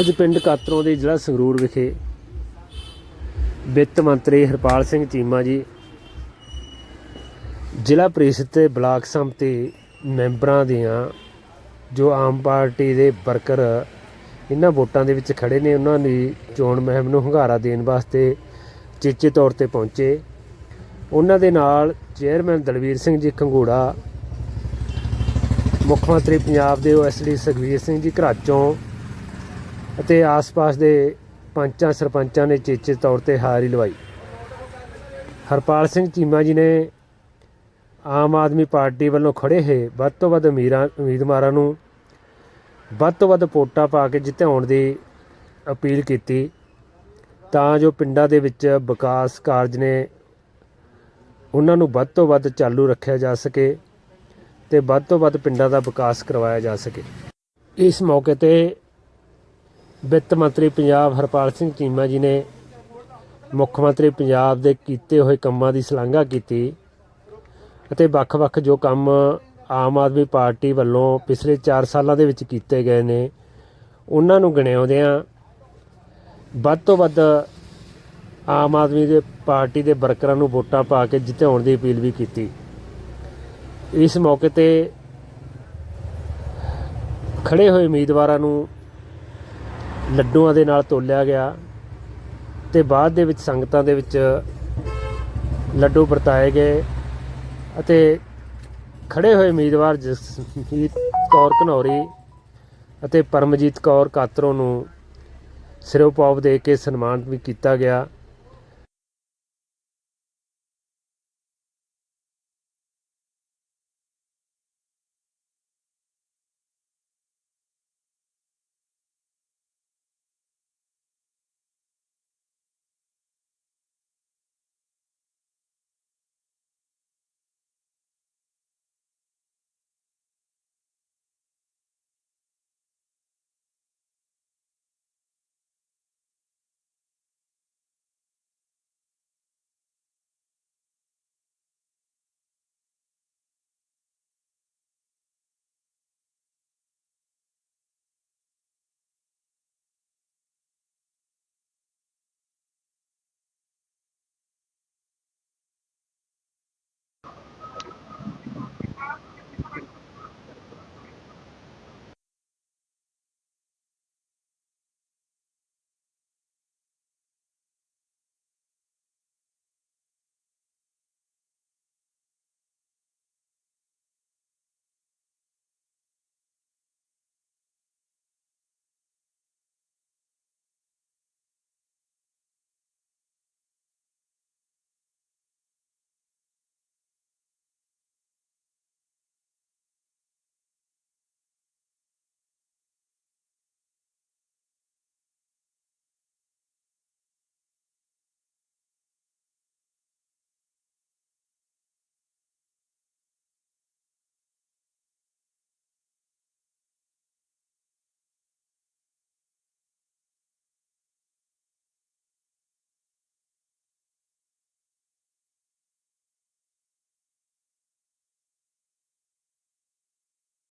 ਅੱਜ ਪਿੰਡ ਕਾਤਰੋਂ ਦੇ ਜ਼ਿਲ੍ਹਾ ਸੰਗਰੂਰ ਵਿਖੇ ਵਿੱਤ ਮੰਤਰੀ ਹਰਪਾਲ ਸਿੰਘ ਚੀਮਾ ਜੀ, ਜ਼ਿਲ੍ਹਾ ਪ੍ਰੀਸ਼ਦ ਤੇ ਬਲਾਕ ਸੰਮਤੀ ਮੈਂਬਰਾਂ ਦੀਆਂ ਜੋ ਆਮ ਪਾਰਟੀ ਦੇ ਵਰਕਰ ਇਹਨਾਂ ਵੋਟਾਂ ਦੇ ਵਿੱਚ ਖੜੇ ਨੇ, ਉਹਨਾਂ ਦੀ ਚੋਣ ਮੁਹਿੰਮ ਨੂੰ ਹੰਗਾਰਾ ਦੇਣ ਵਾਸਤੇ ਚੇਚੇ ਤੌਰ ਤੇ ਪਹੁੰਚੇ। ਉਹਨਾਂ ਦੇ ਨਾਲ ਚੇਅਰਮੈਨ ਦਲਵੀਰ ਸਿੰਘ ਜੀ ਖੰਗੂੜਾ, ਮੁੱਖ ਮੰਤਰੀ ਪੰਜਾਬ ਦੇ ਓਐਸਡੀ ਸੁਖਬੀਰ ਸਿੰਘ ਜੀ ਘਰਾਚੋਂ ਅਤੇ ਆਸ-ਪਾਸ ਦੇ ਪੰਚਾਂ ਸਰਪੰਚਾਂ ਨੇ ਚੇਚੇ ਤੌਰ ਤੇ ਹਾਜ਼ਰੀ ਲਵਾਈ। ਹਰਪਾਲ ਸਿੰਘ ਚੀਮਾ ਜੀ ਨੇ ਆਮ ਆਦਮੀ ਪਾਰਟੀ ਵੱਲੋਂ ਖੜੇ ਹੋਏ ਵੱਧ ਤੋਂ ਵੱਧ ਅਮੀਰਾਂ, ਉਮੀਦਵਾਰਾਂ ਨੂੰ ਵੱਧ ਤੋਂ ਵੱਧ ਵੋਟਾਂ ਪਾ ਕੇ ਜਿਤਾਉਣ ਦੀ ਅਪੀਲ ਕੀਤੀ। ਤਾਂ ਜੋ ਪਿੰਡਾਂ ਦੇ ਵਿੱਚ ਵਿਕਾਸ ਕਾਰਜ ਨੇ ਉਹਨਾਂ ਨੂੰ ਵੱਧ ਤੋਂ ਵੱਧ ਚਾਲੂ ਰੱਖਿਆ ਜਾ ਸਕੇ ਤੇ ਵੱਧ ਤੋਂ ਵੱਧ ਪਿੰਡਾਂ ਦਾ ਵਿਕਾਸ ਕਰਵਾਇਆ ਜਾ ਸਕੇ। ਇਸ ਮੌਕੇ ਤੇ ਵਿੱਤ ਮੰਤਰੀ ਪੰਜਾਬ ਹਰਪਾਲ ਸਿੰਘ ਚੀਮਾ ਜੀ ਨੇ ਮੁੱਖ ਮੰਤਰੀ ਪੰਜਾਬ ਦੇ ਕੀਤੇ ਹੋਏ ਕੰਮਾਂ ਦੀ ਸ਼ਲਾਘਾ ਕੀਤੀ ਅਤੇ ਵੱਖ-ਵੱਖ ਜੋ ਕੰਮ ਆਮ ਆਦਮੀ ਪਾਰਟੀ ਵੱਲੋਂ ਪਿਛਲੇ 4 ਸਾਲਾਂ ਦੇ ਵਿੱਚ ਕੀਤੇ ਗਏ ਨੇ, ਉਹਨਾਂ ਨੂੰ ਗਿਣਿਆਉਂਦਿਆਂ ਵੱਧ ਤੋਂ ਵੱਧ ਆਮ ਆਦਮੀ ਦੇ ਪਾਰਟੀ ਦੇ ਵਰਕਰਾਂ ਨੂੰ ਵੋਟਾਂ ਪਾ ਕੇ ਜਿਤਾਉਣ ਦੀ ਅਪੀਲ ਵੀ ਕੀਤੀ। ਇਸ ਮੌਕੇ ਤੇ ਖੜੇ ਹੋਏ ਉਮੀਦਵਾਰਾਂ ਨੂੰ ਲੱਡੂਆਂ ਦੇ ਨਾਲ ਤੋਲਿਆ ਗਿਆ ਤੇ ਬਾਅਦ ਦੇ ਵਿੱਚ ਸੰਗਤਾਂ ਦੇ ਵਿੱਚ ਲੱਡੂ ਵਰਤਾਏ ਗਏ ਅਤੇ ਖੜੇ ਹੋਏ ਉਮੀਦਵਾਰ ਜਸਮੀਤ ਕੌਰ ਘਨੌਰੀ ਅਤੇ ਪਰਮਜੀਤ ਕੌਰ ਕਾਤਰੋ ਨੂੰ ਸਿਰੋਪਾਵ ਦੇ ਕੇ ਸਨਮਾਨਿਤ ਵੀ ਕੀਤਾ ਗਿਆ।